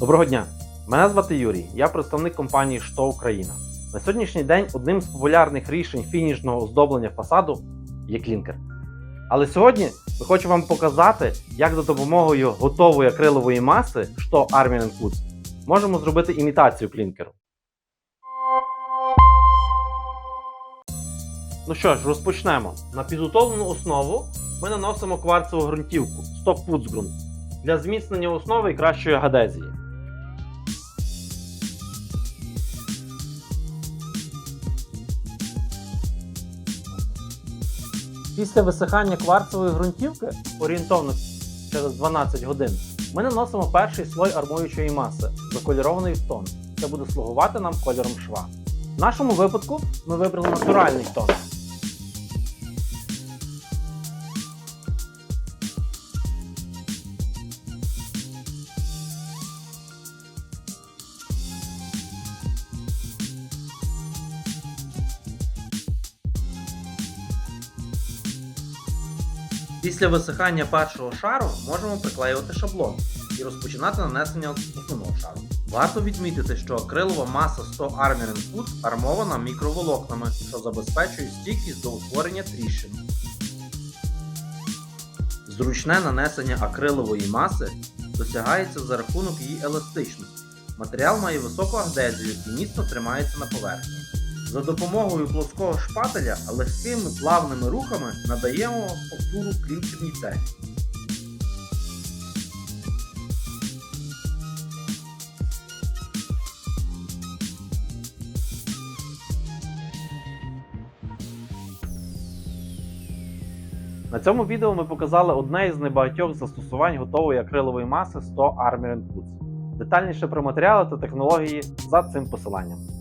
Доброго дня! Мене звати Юрій, я представник компанії «Що Україна. На сьогоднішній день одним з популярних рішень фінішного оздоблення фасаду є клінкер. Але сьогодні ми хочемо вам показати, як за допомогою готової акрилової маси «Що Army Foods можемо зробити імітацію клінкеру. Ну що ж, розпочнемо. На підготовлену основу ми наносимо кварцеву ґрунтівку Stock Putzgrund для зміцнення основи і кращої гадезії. Після висихання кварцевої ґрунтівки, орієнтовно через 12 годин, ми наносимо перший слой армуючої маси, закольорований в тон. Це буде слугувати нам кольором шва. В нашому випадку ми вибрали натуральний тон. Після висихання першого шару можемо приклеювати шаблон і розпочинати нанесення основного шару. Варто відмітити, що акрилова маса 100 Armor Food армована мікроволокнами, що забезпечує стійкість до утворення тріщин. Зручне нанесення акрилової маси досягається за рахунок її еластичності. Матеріал має високу адезію і міцно тримається на поверхні. За допомогою плоского шпателя легкими плавними рухами надаємо фактуру клінкерній цехі. На цьому відео ми показали одне із небагатьох застосувань готової акрилової маси 100 Armor Foods. Детальніше про матеріали та технології за цим посиланням.